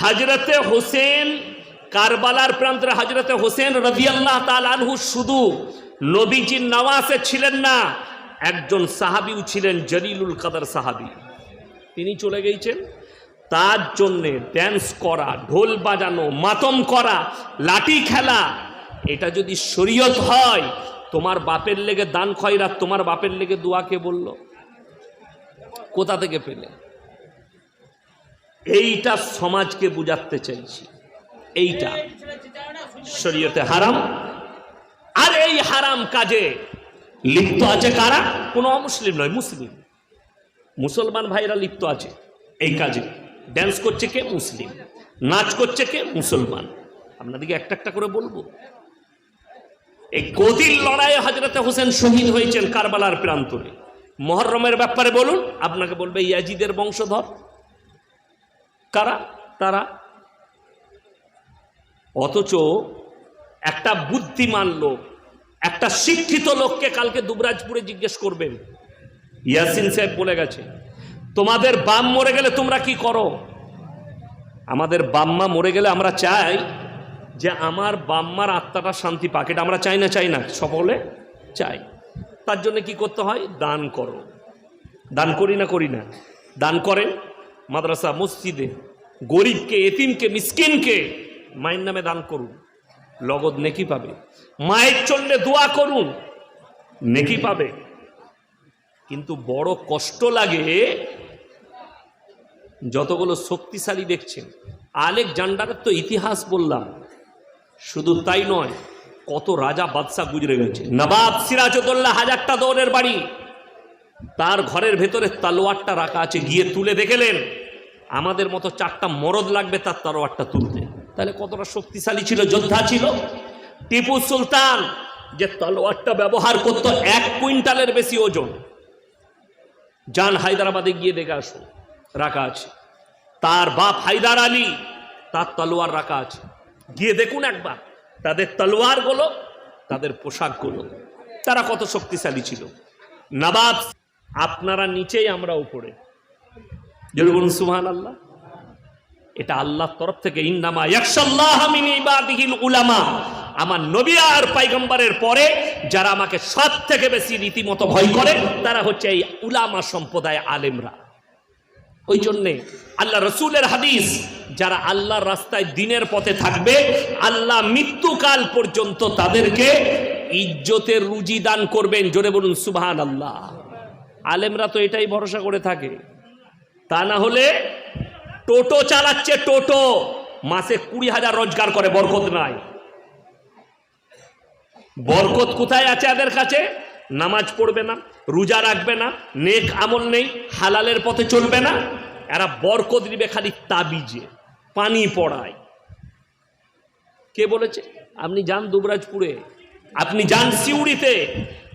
হজরতে হোসেন কারবালার প্রান্তের হজরতে হোসেন রদিয়াল্লাহ তালহু শুধু নবীজির নওয়াজে ছিলেন না, একজন সাহাবিও ছিলেন জলিলুল কাদার সাহাবি। তিনি চলে গেছেন। তার জন্যে ড্যান্স করা, ঢোল বাজানো, মাতম করা, লাঠি খেলা, এটা যদি শরীয়ত হয়, তোমার বাপের লেগে দান খয়রাত, তোমার বাপের লেগে দোয়াকে বলল? কোথা থেকে পেলে? এইটা সমাজকে বুঝাতে চাইছি। এইটা। শরীয়তে হারাম। আর এই হারাম কাজে লিপ্ত আছে কারা? কোনো অমুসলিম নয়, মুসলিম। মুসলমান ভাইরা লিপ্ত আছে এই কাজে। ড্যান্স করছে কে? মুসলিম। নাচ করছে কে? মুসলমান। আপনাদেরকে একটা একটা করে বলব। এই গদির লড়াইয়ে হজরতে হোসেন শহীদ হয়েছেন কারবালার প্রান্তরে। মহরমের ব্যাপারে বলুন, আপনাকে বলবে ইয়াজিদের বংশধর। কারা? তারা। অথচ একটা বুদ্ধিমান লোক, একটা শিক্ষিত লোককে কালকে দুবরাজপুরে জিজ্ঞেস করবেন। ইয়াসিন সাহেব বলে গেছে, তোমাদের বাম মরে গেলে তোমরা কি করো? আমাদের বাম্মা মরে গেলে আমরা চাই যে আমার বাম্মার আত্মাটা শান্তি পাক। এটা আমরা চাই না চাই না, সকলে চাই। তার জন্য কি করতে হয়? দান করো। দান করি না করি না। দান করেন। মাদ্রাসা, মসজিদে গরিবকে, এতিমকে, মিসকিনকে মায়ের নামে দান করুন। লগদ নেকি পাবে। মায়ের চললে দোয়া করুন, নেকি পাবে। কিন্তু বড় কষ্ট লাগে যতগুলো শক্তিশালী দেখছেন। আলেক জান্ডারের তো ইতিহাস বললাম, শুধু তাই নয়, কত রাজা বাদশাহ গুজরে গেছে। নবাব সিরাজউদ্দৌলা হাজারটা দৌড়ের বাড়ি, তার ঘরের ভেতরে তালোয়ারটা রাখা আছে, গিয়ে তুলে দেখেলেন আমাদের মতো চারটা মরদ লাগবে তার তলোয়ারটা তুলতে। তাহলে কতটা শক্তিশালী ছিল, যোদ্ধা ছিল? টিপু সুলতান যে তলোয়ারটা ব্যবহার করত, এক কুইন্টালের বেশি ওজন। যান হায়দ্রাবাদে গিয়ে দেখে আসুন, রাখা আছে। তার বাপ হায়দার আলী, তার তলোয়ার রাখা আছে। গিয়ে দেখুন একবার, তাদের তলোয়ারগুলো, তাদের পোশাকগুলো, তারা কত শক্তিশালী ছিল। নবাব, আপনারা নিচেই, আমরা উপরে। যদি বলুন সুহান আল্লাহ এটা আল্লাহর তরফ থেকে, ইন্নামা ইয়াকশাল্লাহ উলামা। আমার নবী আর পাইগম্বরের পরে যারা আমাকে সব থেকে বেশি রীতিমতো ভয় করে, তারা হচ্ছে এই উলামা সম্প্রদায় আলেমরা। ওই জন্যে আল্লাহ রসুলের হাদিস, যারা আল্লাহর রাস্তায় দিনের পথে থাকবে, আল্লাহ মৃত্যুকাল পর্যন্ত তাদেরকে ইজ্জতের রুজি দান করবেন। জোরে বলুন সুবহান আল্লাহ আলেমরা তো এটাই ভরসা করে থাকে। তা না হলে টোটো চালাচ্ছে টোটো, মাসে কুড়ি হাজার রোজগার করে, বরকত নাই। বরকত কোথায় আছে এদের কাছে? নামাজ পড়বে না, রোজা রাখবে না, নেক আমল নেই, হালালের পথে চলবে না। এরা বরকত দিবে খালি তাবিজে, পানি পড়ায়। কে বলেছে? আপনি যান দুবরাজপুরে, আপনি যান সিউড়িতে,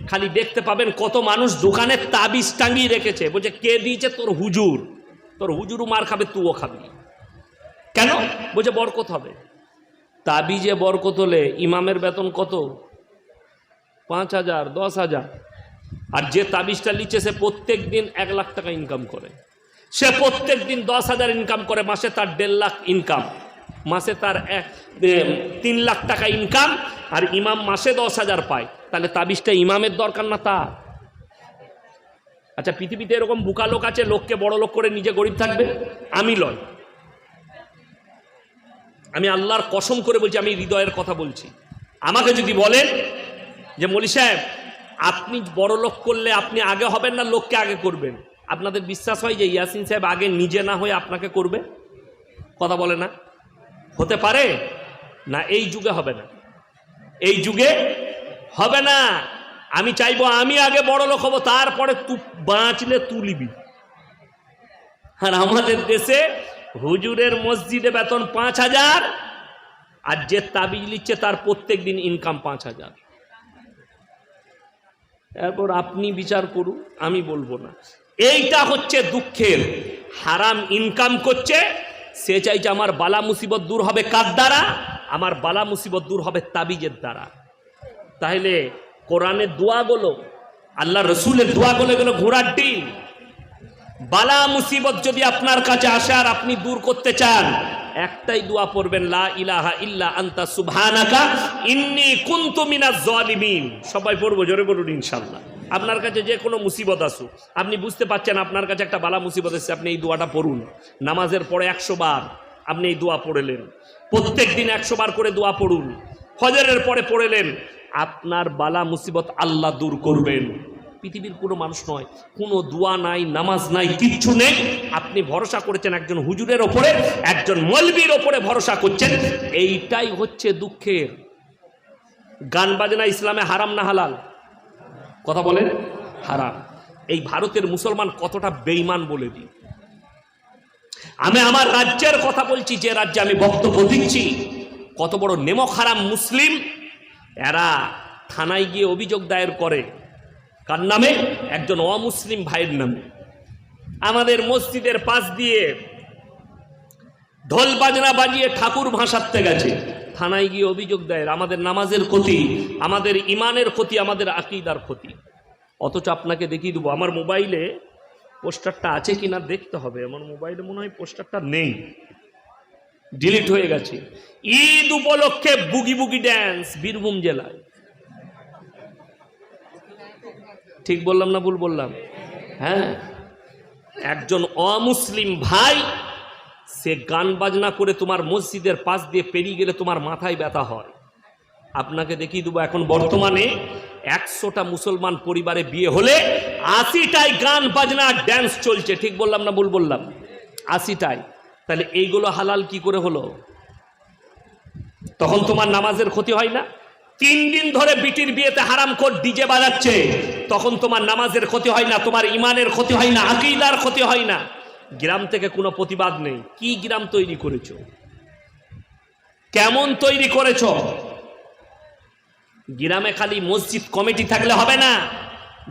খালি দেখতে পাবেন কত মানুষ দোকানে তাবিজ টাঙিয়ে রেখেছে। বলছে, কে দিয়েছে? তোর হুজুর। তোর হুজুরু মার খাবে তুও খাবি। কেন? বলছে, বরকত হবে। তাবিজে বরকত হলে ইমামের বেতন কত? পাঁচ হাজার, দশ হাজার। আর যে তাবিজটা নিচ্ছে, সে প্রত্যেক দিন এক লাখ টাকা ইনকাম করে। সে প্রত্যেক দিন দশ হাজার ইনকাম করে, মাসে তার দেড় লাখ ইনকাম মাসে তার এক তিন লাখ টাকা ইনকাম আর ইমাম মাসে দশ হাজার পায়। তাহলে তাবিজটা ইমামের দরকার না তার? আচ্ছা পৃথিবীতে এরকম বুকা লোক আছে, লোককে বড় লোক করে নিজে গরিব থাকবে? আমি লয় আমি আল্লাহর কসম করে বলছি, আমি হৃদয়ের কথা বলছি। আমাকে যদি বলেন যে, মলি সাহেব, আপনি বড় লোক করলে আপনি আগে হবেন না, লোককে আগে করবেন? আপনাদের বিশ্বাস হয় যে ইয়াসিন সাহেব আগে নিজে না হয়ে আপনাকে করবে? কথা বলে না? হতে পারে? না, এই যুগে হবে না। এই যুগে হবে না। আমি চাইব আমি আগে বড় লোক হব, তারপরে তু, বাঁচলে তুলিবি আর আমাদের দেশে হুজুরের মসজিদে বেতন পাঁচ হাজার, আর যে তাবিজ নিচ্ছে তার প্রত্যেক দিন ইনকাম পাঁচ হাজার। এরপর আপনি বিচার করুন, আমি বলব না। এইটা হচ্ছে দুঃখের। হারাম ইনকাম করছে, সে চাইছে আমার বালা মুসিবত দূর হবে কার দ্বারা? আমার বালা মুসিবত দূর হবে তাবিজের দ্বারা। তাহলে কোরআনের দোয়াগুলো আল্লাহ রসুলের দোয়াগুলো এগুলো ঘোড়ার ডিম। বালা মুসিবত যদি আপনার কাছে আসে আর আপনি দূর করতে চান, একটাই দোয়া পড়বেন, লা ইলাহা ইল্লা আন্তা সুবহানাকা ইন্নী কুনতু মিনাজ জালিমিন। সবাই পড়ব, জোরে বলুন ইনশাআল্লাহ। আপনার কাছে যে কোনো মুসিবত আসুক, আপনি বুঝতে পারছেন আপনার কাছে একটা বালা মুসিবত এসেছে, আপনি এই দোয়াটা পড়ুন। নামাজের পরে একশো বার আপনি এই দোয়া পড়লেন। প্রত্যেক দিন একশো বার করে দোয়া পড়ুন। ফজরের পরে পড়লেন আপনার বালা মুসিবত আল্লাহ দূর করবেন। পৃথিবীর কোনো মানুষ নয়, কোনো দোয়া নাই, নামাজ নাই, কিচ্ছু নেই। আপনি ভরসা করেছেন একজন হুজুরের ওপরে, একজন মলবির ওপরে ভরসা করছেন। এইটাই হচ্ছে দুঃখের। গান বাজনা ইসলামে হারাম না হালাল? কথা বলেন, হারাম। এই ভারতের মুসলমান কতটা বেইমান বলে দিই। আমি আমার রাজ্যের কথা বলছি, যে রাজ্যে আমি বক্তব্য দিচ্ছি। কত বড় নেমক হারাম মুসলিম এরা থানায় গিয়ে অভিযোগ দায়ের করে। কার নামে? একজন অমুসলিম ভাইয়ের নামে। আমাদের মসজিদের পাশ দিয়ে ঢোল বাজনা বাজিয়ে ঠাকুর ভাসাতে গেছে। থানায় গিয়ে অভিযোগ দেয় আমাদের নামাজের ক্ষতি, আমাদের ইমানের ক্ষতি, আমাদের আকিদার ক্ষতি। অথচ আপনাকে দেখিয়ে দেবো, আমার মোবাইলে পোস্টারটা আছে কি না দেখতে হবে। আমার মোবাইলে মনে হয় পোস্টারটা নেই। ডিলিট হয়ে গেছে। ঈদ উপলক্ষে বুগি বুগি ড্যান্স বীরভূম জেলায়। ঠিক বললাম না ভুল বললাম? হ্যাঁ। একজন অমুসলিম ভাই, সে গান বাজনা করে তোমার মসজিদের পাশ দিয়ে পেরিয়ে গেলে তোমার মাথায় ব্যথা হয়। আপনাকে দেখিয়ে দেবো, এখন বর্তমানে একশোটা মুসলমান পরিবারে বিয়ে হলে আশিটাই গান বাজনা ড্যান্স চলছে। ঠিক বললাম না ভুল বললাম? আশিটাই তাহলে এইগুলো হালাল কি করে হলো? তখন তোমার নামাজের ক্ষতি হয় না? তিন দিন ধরে বিটির বিয়েতে হারাম কর ডিজে বাজাচ্ছে। তখন তোমার নামাজের ক্ষতি হয় না, তোমার ইমানের ক্ষতি হয় না, আকিদার ক্ষতি হয় না। গ্রাম থেকে কোনো প্রতিবাদ নেই। কি গ্রাম তৈরি করেছ? কেমন তৈরি করেছ? গ্রামে খালি মসজিদ কমিটি থাকলে হবে না,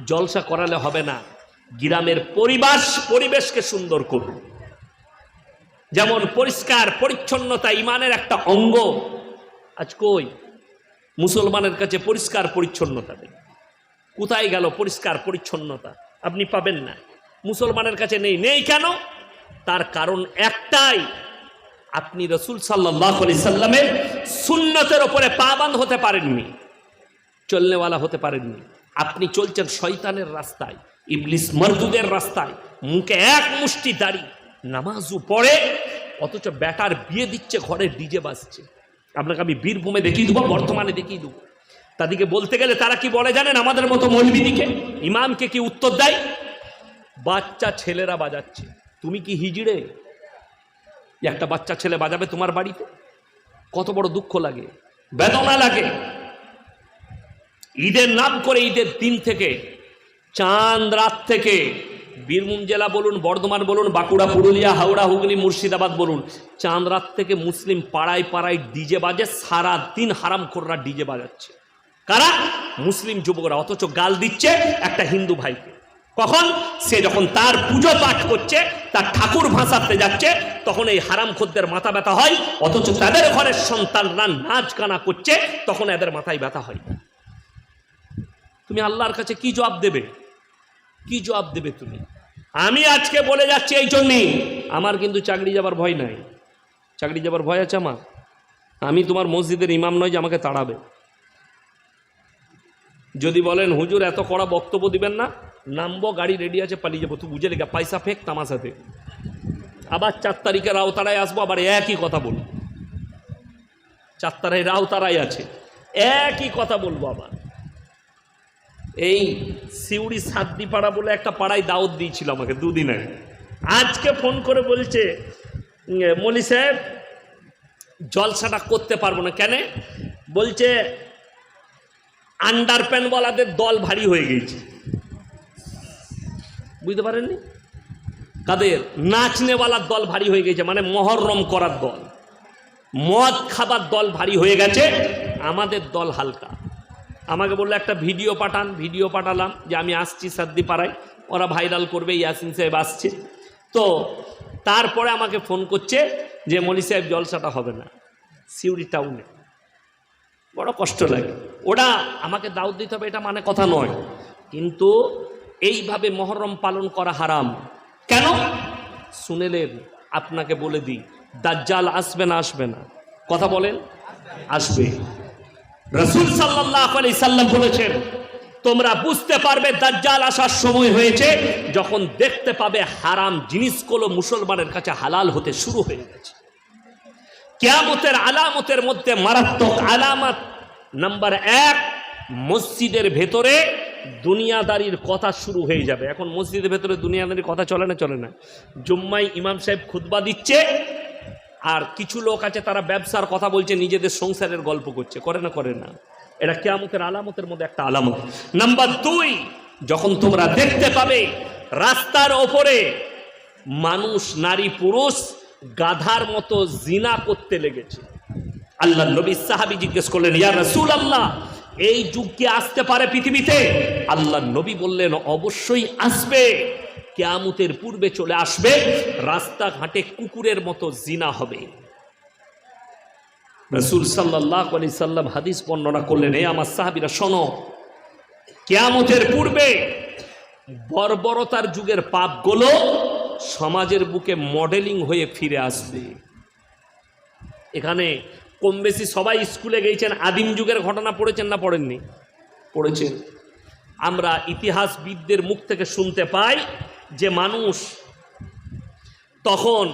জলসা করালে হবে না। গ্রামের পরিবেশ, পরিবেশকে সুন্দর করুন। যেমন পরিষ্কার, পরিচ্ছন্নতা ইমানের একটা অঙ্গ। আজ কই? মুসলমানের কাছে পরিষ্কার পরিচ্ছন্নতা নেই। কোথায় গেল পরিষ্কার পরিচ্ছন্নতা? আপনি পাবেন না। মুসলমানের কাছে নেই। নেই কেন? তার কারণ একটাই। আপনি রসুল সাল্লাহ আলি সাল্লামের সুন্নতের ওপরে পাবান হতে পারেননি, চলনেওয়ালা হতে পারেননি। আপনি চলছেন শয়তানের রাস্তায়, ইবলিস মরদুদের রাস্তায়। মুখে এক মুষ্টি দাড়ি, নামাজও পড়ে অথচ ব্যাটার বিয়ে দিচ্ছে, ঘরে ডিজে বাজছে। আপনাকে আমি বীরভূমে দেখিয়ে দেবো, বর্তমানে দেখিয়ে দেবো। তাদেরকে বলতে গেলে তারা কি বলে জানেন? আমাদের মতো মৌলবিদিকে? ইমামকে কি উত্তর দেয়? বাচ্চা ছেলেরা বাজাচ্ছে। তুমি কি হিজড়ে একটা বাচ্চা ছেলে বাজাবে তোমার বাড়িতে? কত বড় দুঃখ লাগে, বেদনা লাগে। ঈদের নাম করে ঈদের দিন থেকে, চাঁদ রাত থেকে বীরভূম জেলা বলুন, বর্ধমান বলুন, বাঁকুড়া, পুরুলিয়া, হাওড়া, হুগলি, মুর্শিদাবাদ বলুন। চাঁদ রাত থেকে মুসলিম পাড়ায় পাড়ায় ডিজে বাজে সারা দিন হারাম খোররা ডিজে বাজাচ্ছে। কারা? মুসলিম যুবকরা, অথচ গাল দিচ্ছে একটা হিন্দু ভাইকে। কখন? সে যখন তার পুজো পাঠ করছে, তার ঠাকুর ভাসাতে যাচ্ছে, তখন এই হারাম খদ্দের মাথা ব্যথা হয়, অথচ তাদের ঘরের সন্তানরা নাচ কানা করছে, তখন এদের মাথায় ব্যথা হয়। তুমি আল্লাহর কাছে কি জবাব দেবে? কি জবাব দেবে তুমি? আমি আজকে বলে যাচ্ছি এই জন্যেই। আমার কিন্তু চাকরি যাবার ভয় নাই। চাকরি যাবার ভয় আছে আমার? আমি তোমার মসজিদের ইমাম নয় যে আমাকে তাড়াবে। যদি বলেন, হুজুর, এত কড়া বক্তব্য দিবেন না। নামবো, গাড়ি রেডি আছে, পালিয়ে যাব। তুই বুঝে লেগে, পয়সা ফেক তামাশা থেকে আবার চার তারিখে রাওতারায় আসব, আবার একই কথা বলব। চার তারায় রাওতারায় আছে। একই কথা বলব আবার। এই সিউড়ি সাদ্দি পাড়া বলে একটা পাড়ায় দাওয়াত দিয়েছিল আমাকে দুদিন আগে। আজকে ফোন করে বলছে মলি সাহেব, জলসাটা করতে পারব না। কেন? বলছে আন্ডার প্যানওয়ালাদের দল ভারী হয়ে গেছে। বুঝতে পারেননি? কাদের নাচনেওয়ালার দল ভারী হয়ে গেছে মানে মহরম করার দল। মদ খাবার দল ভারী হয়ে গেছে, আমাদের দল হালকা। আমাকে বলল, একটা ভিডিও পাঠান, ভিডিও পাঠালাম যে আমি আসছি সাদ্দি পাড়ায় ওরা ভাইরাল করবে, ইয়াসিন সাহেব আসছে। তো তারপরে আমাকে ফোন করছে যে, মলি সাহেব, জলসাটা হবে না, সিউড়ি টাউনে। বড় কষ্ট লাগে। ওরা আমাকে দাউদ দিতে হবে, এটা মানে কথা নয়। কিন্তু এইভাবে মহরম পালন করা হারাম। কেন? শুনেলেন আপনাকে বলে দিই, দাজ্জাল আসবে না আসবে না। কথা বলেন? আসবে। রসুল সাল্লাহ আলি সাল্লাম বলেছেন, তোমরা বুঝতে পারবে দাজ্জাল আসার সময় হয়েছে যখন দেখতে পাবে হারাম জিনিসগুলো মুসলমানের কাছে হালাল হতে শুরু হয়ে গেছে। কেয়ামতের আলামতের মধ্যে মারাত্মক আলামত নাম্বার এক, মসজিদের ভেতরে দুনিয়াদারির কথা শুরু হয়ে যাবে। এখন মসজিদের ভেতরে দুনিয়াদারির কথা চলে না চলে না। জুম্মাই ইমাম সাহেব খুতবা দিচ্ছে আর কিছু লোক আছে তারা ব্যবসার কথা বলছে, নিজেদের সংসারের গল্প করছে। করে না করে না। এটা কেয়ামতের আলামতের মধ্যে একটা আলামত। নাম্বার দুই, যখন তোমরা দেখতে পাবে, রাস্তার ওপরে মানুষ, নারী, পুরুষ গাধার মতো জিনা করতে লেগেছে। আল্লাহ নবী সাহাবি জিজ্ঞেস করলেন, ইয়া রসুল আল্লাহ এই যুগ কি আসতে পারে পৃথিবীতে? আল্লাহ নবী বললেন, অবশ্যই আসবে। কেয়ামতের পূর্বে চলে আসবে, রাস্তাঘাটে কুকুরের মতো জিনা হবে। রসুল সাল্লাহ আলি সাল্লাম হাদিস বর্ণনা করলেন এই আমার সাহাবিরা, শোনো, কেয়ামতের পূর্বে বর্বরতার যুগের পাপগুলো সমাজের বুকে মডেলিং হয়ে ফিরে আসবে। এখানে কম বেশি সবাই স্কুলে গিয়েছেন আদিম যুগের ঘটনা পড়েছেন না পড়েননি? পড়েছেন। আমরা ইতিহাসবিদদের মুখ থেকে শুনতে পাই যে মানুষ তখন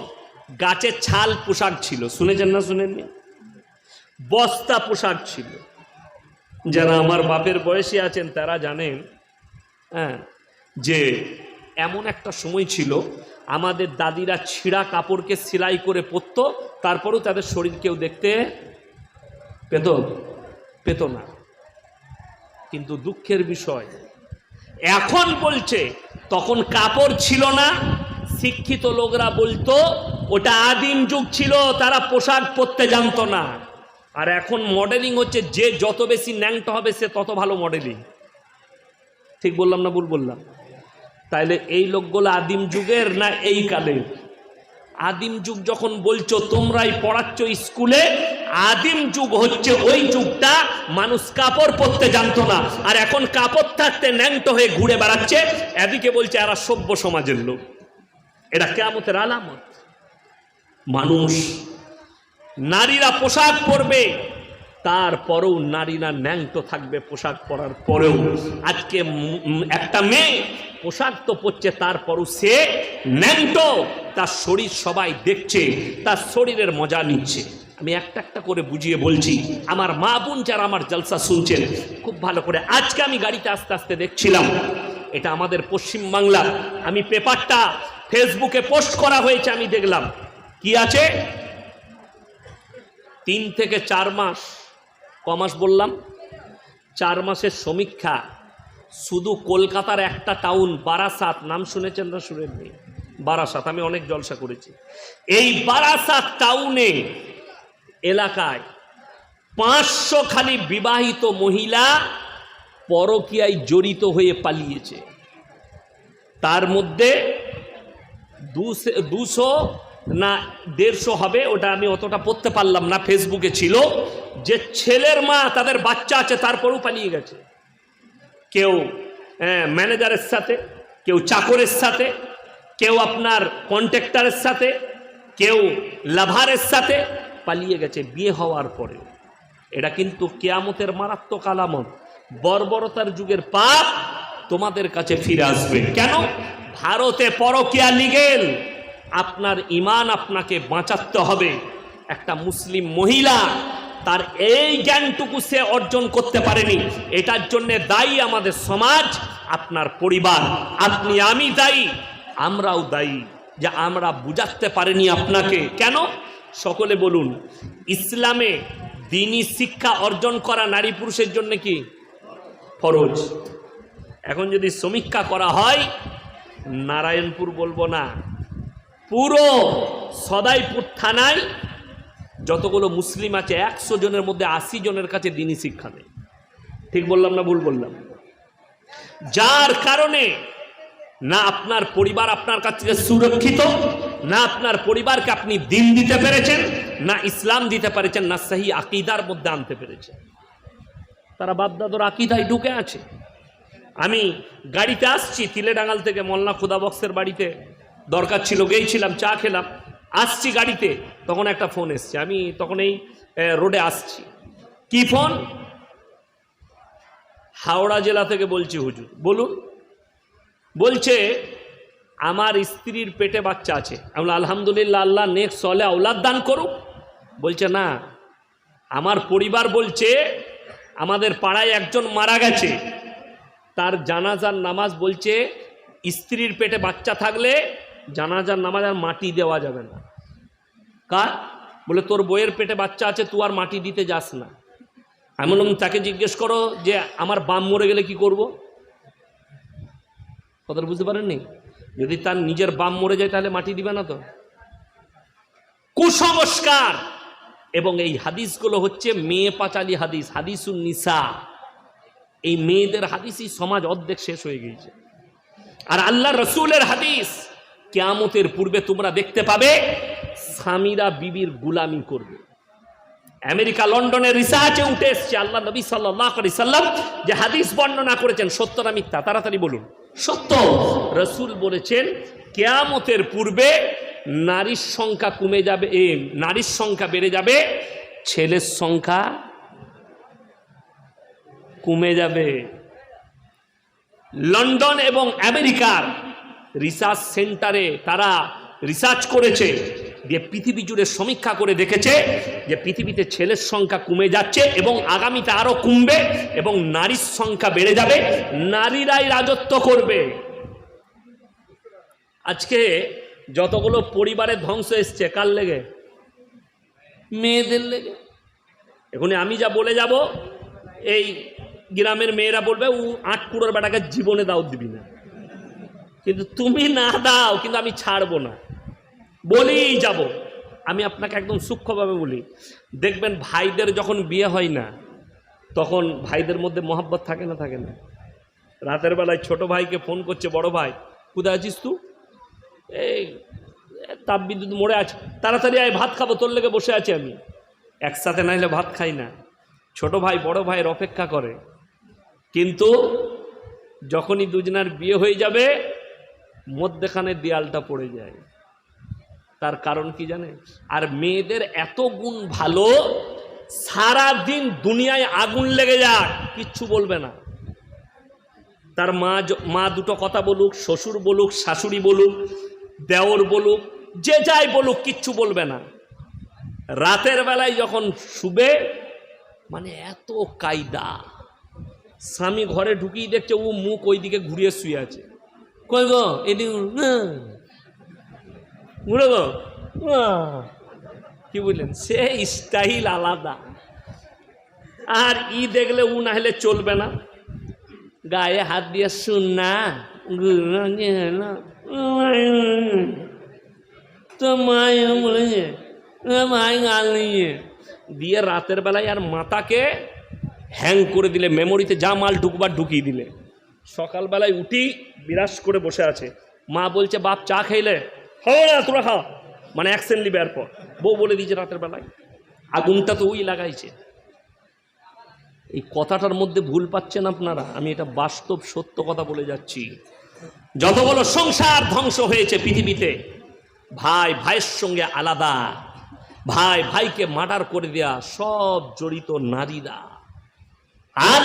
গাছের ছাল পোশাক ছিল। শুনেছেন না শুনেননি? বস্তা পোশাক ছিল। যারা আমার বাপের বয়সী আছেন, তারা জানেন হ্যাঁ যে এমন একটা সময় ছিল, আমাদের দাদিরা ছিঁড়া কাপড়কে সেলাই করে পরতো, তারপরেও তাদের শরীর কেউ দেখতে পেত পেত না। কিন্তু দুঃখের বিষয়, এখন বলছে তখন কাপড় ছিল না, শিক্ষিত লোকরা বলতো, ওটা আদিম যুগ ছিল, তারা পোশাক পরতে জানতো না। আর এখন মডেলিং হচ্ছে, যে যত বেশি ন্যাংটা হবে, সে তত ভালো মডেলিং ঠিক বললাম না ভুল বললাম? তাইলে এই লোকগুলো আদিম যুগের না এই কালের? আদিম যুগ যখন বলছো, তোমরাই পড়াচ্ছ স্কুলে, আদিম যুগ হচ্ছে ওই যুগটা মানুষ কাপড় পরতে জানতো না। আর এখন কাপড় থাকতে ন্যাংটো হয়ে ঘুরে বেড়াচ্ছে, এদিকে বলছে এরা সভ্য সমাজের লোক। এটা কেমতের আলামত। মানুষ, নারীরা পোশাক পরবে তারপরেও নারীরা ন্যাংটো থাকবে পোশাক পরার পরেও। আজকে একটা মেয়ে পোশাক তো পরছে, তারপরও সে ন্যাংটো তার শরীর সবাই দেখছে, তার শরীরের মজা নিচ্ছে। আমি একটা একটা করে বুঝিয়ে বলছি, আমার মা বোন যারা আমার জলসা শুনছেন, খুব ভালো করে আজকে আমি গাড়িতে আস্তে আস্তে দেখছিলাম, এটা আমাদের পশ্চিম বাংলা আমি পেপারটা ফেসবুকে পোস্ট করা হয়েছে, আমি দেখলাম। কি আছে? তিন থেকে চার মাস। মাস বললাম, চার মাসের সমীক্ষা, শুধু কলকাতার একটা টাউন বারাসাত, নাম শুনেছেন না শুনেননি বারাসাত, আমি অনেক জলসা করেছি। এই বারাসাত টাউনে এলাকায় পাঁচশো খালি বিবাহিত মহিলা পরকীয়ায় জড়িত হয়ে পালিয়েছে। তার মধ্যে দুশো না দেড়শো হবে ওটা আমি অতটা পড়তে পারলাম না ফেসবুকে ছিল। যে ছেলের মা তাদের বাচ্চা আছে তারপরেও পালিয়ে গেছে। কেউ আহ, ম্যানেজারের সাথে কেউ চাকরের সাথে কেউ আপনার কন্ট্রাক্টরের সাথে কেউ লাভারের সাথে পালিয়ে গেছে বিয়ে হওয়ার পরে এটা কিন্তু কেয়ামতের মারাত্মক আলামত। বর্বরতার যুগের পাপ তোমাদের কাছে ফিরে আসবে। কেন? ভারতে পরকিয়া লিগেল আপনার ইমান আপনাকে বাঁচাতে হবে। একটা মুসলিম মহিলা, তার এই জ্ঞানটুকু সে অর্জন করতে পারেনি। এটার জন্য দায়ী আমাদের সমাজ, আপনার পরিবার। আপনি, আমি দায়ী, আমরাও দায়ী, যে আমরা বুঝাতে পারিনি আপনাকে। কেন? সকলে বলুন, ইসলামে দিনী শিক্ষা অর্জন করা নারী পুরুষের জন্য কি? ফরজ। এখন যদি সমীক্ষা করা হয়, নারায়ণপুর বলব না পুরো সদাইপুর থানায় যতগুলো মুসলিম আছে, একশো জনের মধ্যে আশি জনের কাছে দিনই শিক্ষা নেই ঠিক বললাম না ভুল বললাম? যার কারণে না আপনার পরিবার আপনার কাছ থেকে সুরক্ষিত, না আপনার পরিবারকে আপনি দিন দিতে পেরেছেন, না ইসলাম দিতে পেরেছেন, না সাহি আকিদার মধ্যে আনতে পেরেছেন। তারা বাপদাদর আকিদায় ঢুকে আছে। আমি গাড়িতে আসছি, তিলেডাঙ্গাল থেকে মল্লা খুদা বক্সের বাড়িতে। দরকার ছিল গিয়েছিলাম চা খেলাম। আসছি গাড়িতে তখন একটা ফোন এসছে। আমি তখন এই রোডে আসছি। কি ফোন হাওড়া জেলা থেকে বলছি হুজুর। বলুন। বলছে আমার স্ত্রীর পেটে বাচ্চা আছে। আমি বললাম, আলহামদুলিল্লাহ আল্লাহ নেক সলে আউলাদ দান করুক। বলছে না আমার পরিবার বলছে আমাদের পাড়ায় একজন মারা গেছে। তার জানাজার নামাজ বলছে স্ত্রীর পেটে বাচ্চা থাকলে জানাজার নামাজ আর মাটি দেওয়া যাবে না। কার? বলে, তোর বইয়ের পেটে বাচ্চা আছে, তুই আর মাটি দিতে যাস না। আমি বললাম, তাকে জিজ্ঞেস করো যে, আমার বাম মরে গেলে কি করব? কথাটা বুঝতে পারেননি? যদি তার নিজের বাম মরে যায়, তাহলে মাটি দিবে না তো? কুসংস্কার! এবং এই হাদিসগুলো হচ্ছে মেয়ে পাঁচালি হাদিস, হাদিসুন নিসা। এই মেয়েদের হাদিসই সমাজ অর্ধেক শেষ হয়ে গিয়েছে। আর আল্লাহ রসুলের হাদিস কেয়ামতের পূর্বে তোমরা দেখতে পাবে স্বামীরা বিবির গুলামি করবে। আমেরিকা লন্ডনের রিসার্চে উঠে এসছে আল্লাহ নবী সাল্লাহ আলি সাল্লাম যে হাদিস বর্ণনা করেছেন, সত্য না মিথ্যা? তাড়াতাড়ি বলুন। সত্য। রসুল বলেছেন, কেয়ামতের পূর্বে নারীর সংখ্যা কমে যাবে, এ, নারীর সংখ্যা বেড়ে যাবে, ছেলের সংখ্যা কমে যাবে। লন্ডন এবং আমেরিকার রিসার্চ সেন্টারে তারা রিসার্চ করেছে, দিয়ে পৃথিবী জুড়ে সমীক্ষা করে দেখেছে যে পৃথিবীতে ছেলের সংখ্যা কমে যাচ্ছে এবং আগামীতে আরও কমবে এবং নারীর সংখ্যা বেড়ে যাবে, নারীরাই রাজত্ব করবে। আজকে যতগুলো পরিবারের ধ্বংস এসছে, কার লেগে? মেয়েদের লেগে। এখন আমি যা বলে যাব, এই গ্রামের মেয়েরা বলবে ও আট কুড়োর বেটাকে জীবনে দাও দিবি না। কিন্তু তুমি না দাও, কিন্তু আমি ছাড়বো না। বলেই যাব। আমি আপনাকে একদম সূক্ষ্মভাবে বলি, দেখবেন ভাইদের যখন বিয়ে হয় না, তখন ভাইদের মধ্যে মহাব্বত থাকে না থাকে না। রাতের বেলায় ছোট ভাইকে ফোন করছে, বড় ভাই, কোথায় আছিস তুই? এই, তাপ বিদ্যুৎ মরে আছে। তাড়াতাড়ি আয়, ভাত খাব, তোর লেগে বসে আছি আমি। একসাথে নাইলে ভাত খাই না। ছোট ভাই, বড় ভাইয়ের অপেক্ষা করে। কিন্তু যখনই দুজনার বিয়ে হয়ে যাবে মধ্যেখানে দেয়ালটা পড়ে যায়। তার কারণ কি জানে আর মেয়েদের এত গুণ ভালো সারা দিন দুনিয়ায় আগুন লেগে যাক কিচ্ছু বলবে না। তার মা মা দুটো কথা বলুক, শ্বশুর বলুক, শাশুড়ি বলুক, দেওর বলুক, যে যাই বলুক, কিচ্ছু বলবে না। রাতের বেলায় যখন শুবে মানে এত কায়দা। স্বামী ঘরে ঢুকিয়ে দেখছে ও মুখ ওইদিকে ঘুরিয়ে শুয়ে আছে। কই গো? কি বললেন? সে স্টাইল আলাদা। আর ই দেখলে উ না হলে চলবে না। গায়ে হাত দিয়ে শুন না। তো মায় দিয়ে রাতের বেলায় আর মাথাকে হ্যাং করে দিলে মেমোরিতে যা মাল ঢুকবার ঢুকিয়ে দিলে। সকালবেলায় উঠি বিরাস করে বসে আছে। মা বলছে, বাপ, চা খাইলে? হবে না তোরা খাও মানে অ্যাকশন নিবে এরপর। বউ বলে দিয়েছে রাতের বেলায়। আগুনটা তো ওই লাগাইছে। এই কথাটার মধ্যে ভুল পাচ্ছেন আপনারা। আমি এটা বাস্তব, সত্য কথা বলে যাচ্ছি। যতগুলো সংসার ধ্বংস হয়েছে পৃথিবীতে, ভাই ভাইয়ের সঙ্গে আলাদা। ভাই ভাইকে মার্ডার করে দেয়া সব জড়িত নারীরা। আর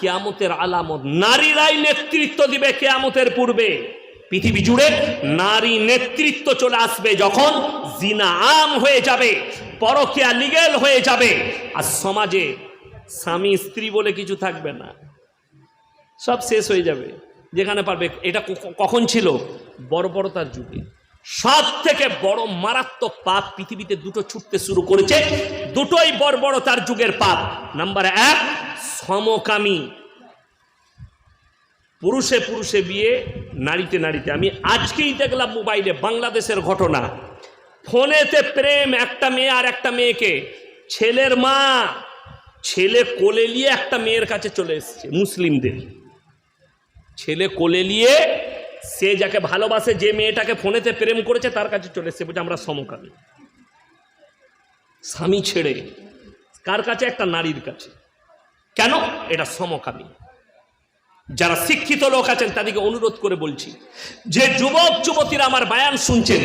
কেয়ামতের আলামত। নারীরাই নেতৃত্ব দিবে কেয়ামতের পূর্বে। পৃথিবী জুড়ে নারী নেতৃত্ব চলে আসবে যখন জিনা আম হয়ে যাবে, পরকিয়া লিগেল হয়ে যাবে। আর সমাজে স্বামী, স্ত্রী বলে কিছু থাকবে না। সব শেষ হয়ে যাবে। যেখানে পারবে, এটা কখন ছিল? বর্বরতার যুগে। সব থেকে বড় মারাত্মক পাপ পৃথিবীতে দুটো ছুটতে শুরু করেছে। দুটোই বর্বরতার যুগের পাপ। নাম্বার এক সমকামী পুরুষে পুরুষে বিয়ে, নারীতে নারীতে। আমি আজকেই দেখলাম মোবাইলে বাংলাদেশের ঘটনা। ফোনেতে প্রেম, একটা মেয়ে আর একটা মেয়েকে। ছেলের মা, ছেলে কোলে নিয়ে একটা মেয়ের কাছে চলে এসছে, মুসলিমদের। ছেলে কোলে নিয়ে সে যাকে ভালোবাসে, যে মেয়েটাকে ফোনেতে প্রেম করেছে, তার কাছে চলে এসছে, বলছে, আমরা সমকামী। স্বামী ছেড়ে, কার কাছে? একটা নারীর কাছে। কেন? এটা সমকামী যারা শিক্ষিত লোক আছেন তাদেরকে অনুরোধ করে বলছি, যে যুবক, যুবতীরা আমার বায়ান শুনছেন,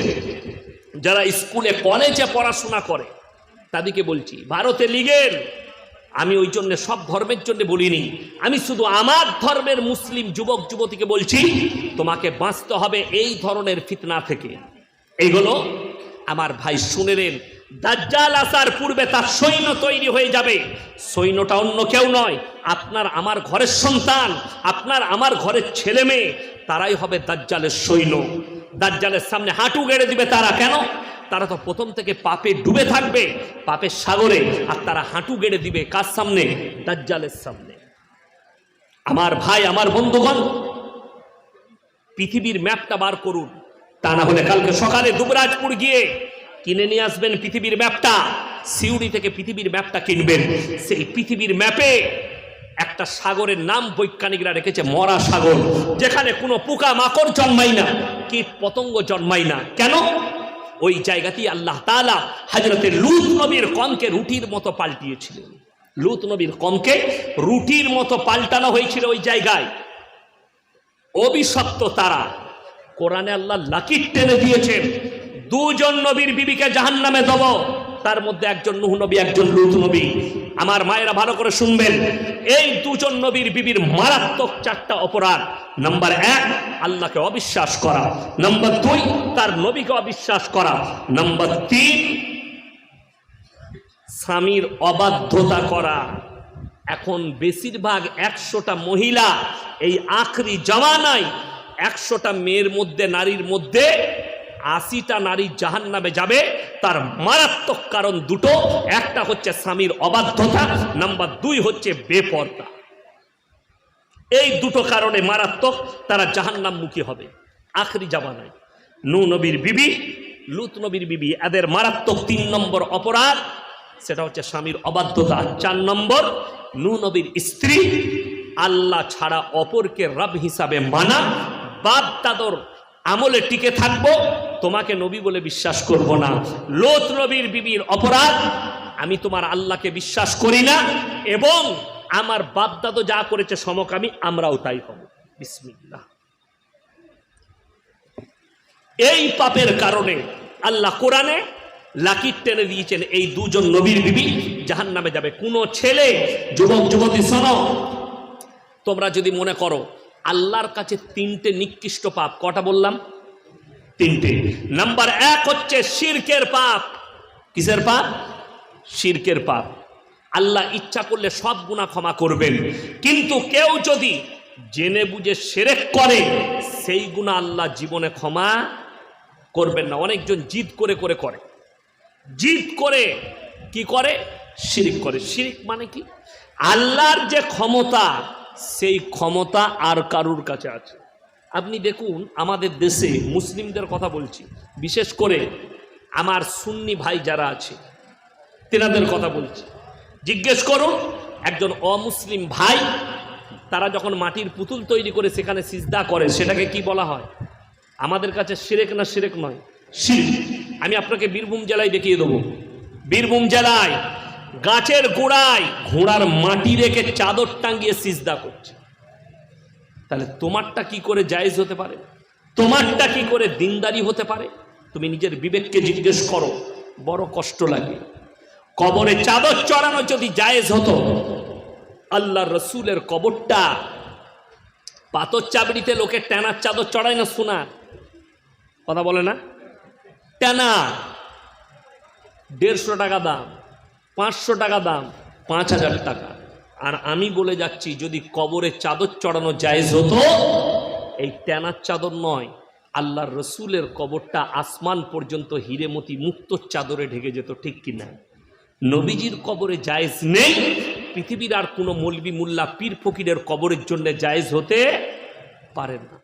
যারা স্কুলে, কলেজে পড়াশোনা করে, তাদেরকে বলছি, ভারতে লিগেন আমি ওই জন্য সব ধর্মের জন্য বলিনি। আমি শুধু আমার ধর্মের মুসলিম যুবক, যুবতীকে বলছি, তোমাকে বাঁচতে হবে এই ধরনের ফিতনা থেকে। এইগুলো আমার ভাই শুনে দাজ্জাল আসার পূর্বে তার সৈন্য তৈরি হয়ে যাবে। সৈন্যটা অন্য কেউ নয়, আপনার আমার ঘরের সন্তান, আপনার আমার ঘরের ছেলে মেয়ে, তারাই হবে দাজ্জালের সৈন্য। দাজ্জালের সামনে হাঁটু গেড়ে দিবে তারা কেন? তারা তো প্রথম থেকে পাপে ডুবে থাকবে, পাপের সাগরে, আর তারা হাঁটু গেড়ে দিবে কার সামনে? দাজ্জালের সামনে। আমার ভাই, আমার বন্ধুগণ, পৃথিবীর ম্যাপটা বার করুন। তা না হলে কালকে সকালে দুবরাজপুর গিয়ে কিনে নিয়ে আসবেন পৃথিবীর ম্যাপটা। সিউড়ি থেকে পৃথিবীর ম্যাপটা কিনবেন। সেই পৃথিবীর ম্যাপে একটা সাগরের নাম বৈজ্ঞানিকরা রেখেছে, মরা সাগর, যেখানে কোনো পোকা মাকড় জন্মায় না, কীট পতঙ্গ জন্মায় না। কেন? ওই জায়গাতেই আল্লাহ তাআলা হাজরতে লুত নবীর কমকে রুটির মতো পাল্টিয়েছিলেন। লুত নবীর কমকে রুটির মতো পাল্টানো হয়েছিল ওই জায়গায়। অভিশপ্ত তারা। কোরআনে আল্লাহ লাকির টেনে দিয়েছেন। দুজন নবীর বিবিকে জাহান নামে দেব, তার মধ্যে একজন নুহ নবী, একজন লুত নবী। আমার মায়েরা ভালো করে শুনবেন। এই দুজন নবীর বিবির মারাত্মক চারটা অপরাধ। নাম্বার এক, আল্লাহকে অবিশ্বাস করা। নাম্বার দুই, তার নবীকে অবিশ্বাস করা। নাম্বার তিন, স্বামীর অবাধ্যতা করা। এখন বেশিরভাগ একশোটা মহিলা এই আখরি জমানায় একশোটা মেয়ের মধ্যে, নারীর মধ্যে আশিটা নারী জাহান নামে যাবে, তার মারাত্মক কারণ দুটো। একটা হচ্ছে স্বামীর অবাধ্যতা, নাম্বার দুই হচ্ছে বেপর্দা। এই দুটো কারণে মারাত্মক তারা জাহান্নাম মুখী হবে। আখরি জামানায়। নু নবীর বিবি, লুত নবীর বিবি, এদের মারাত্মক তিন নম্বর অপরাধ, সেটা হচ্ছে স্বামীর অবাধ্যতা চার নম্বর, নু নবীর স্ত্রী, আল্লাহ ছাড়া অপরকে রব হিসাবে মানা বাপ দাদর আমলে টিকে থাকব তোমাকে নবী বলে বিশ্বাস করব না। লোত নবীর বিবির অপরাধ, আমি তোমার আল্লাহকে বিশ্বাস করি না এবং আমার বাপ দাদু যা করেছে সমকামী, আমরাও তাই হব। বিসমিল্লাহ। এই পাপের কারণে আল্লাহ কোরআনে লাকির টেনে দিয়েছেন এই দুজন নবীর বিবি জাহান নামে যাবে। কোন ছেলে, যুবক, যুবতী, শোনো, তোমরা যদি মনে করো, আল্লাহর কাছে তিনটে নিকৃষ্ট পাপ, কটা বললাম? তিনটে। নাম্বার এক হচ্ছে শিরকের পাপ। কিসের পাপ? শিরকের পাপ। আল্লাহ ইচ্ছা করলে সব গুণা ক্ষমা করবেন। কিন্তু কেউ যদি জেনে বুঝে সেরেক করে, সেই গুণা আল্লাহ জীবনে ক্ষমা করবেন না। অনেকজন জিদ করে করে করে। জিদ করে কি করে? শিরিক করে। শিরিক মানে কি? আল্লাহর যে ক্ষমতা, সেই ক্ষমতা আর কারুর কাছে আছে? আপনি দেখুন, আমাদের দেশে মুসলিমদের কথা বলছি। বিশেষ করে আমার সুন্নি ভাই যারা আছে, তেনাদের কথা বলছি। জিজ্ঞেস করুন, একজন অমুসলিম ভাই, তারা যখন মাটির পুতুল তৈরি করে সেখানে সিজদা করে, সেটাকে কি বলা হয়? আমাদের কাছে সিরেক না সিরেক নয়? শিরিক আমি আপনাকে বীরভূম জেলায় দেখিয়ে দেবো। বীরভূম জেলায় গাছের গোড়ায় ঘোড়ার মাটি রেখে চাদর টাঙ্গিয়ে সিজদা করছে। তাহলে তোমারটা কি করে জায়েজ হতে পারে? তোমারটা কি করে দিনদারি হতে পারে? তুমি নিজের বিবেককে জিজ্ঞেস করো, বড় কষ্ট লাগে। কবরে চাদর চড়ানো যদি জায়েজ হতো আল্লাহ রসুলের কবরটা পাথর চাবড়িতে লোকে টানার চাদর চড়ায় না শোনা কথা বলে না? টানা দেড়শো টাকা দাম, পাঁচশো টাকা দাম, পাঁচ হাজার টাকা। আর আমি বলে যাচ্ছি, যদি কবরে চাদর চড়ানো জায়েজ হতো, এই ট্যানার চাদর নয় আল্লাহর রসুলের কবরটা আসমান পর্যন্ত হিরেমতি মুক্ত চাদরে ঢেকে যেত, ঠিক কিনা? নবীজির কবরে জায়েজ নেই, পৃথিবীর আর কোনো মলবি মুল্লা পীর ফকিরের কবরের জন্য জায়েজ হতে পারে না।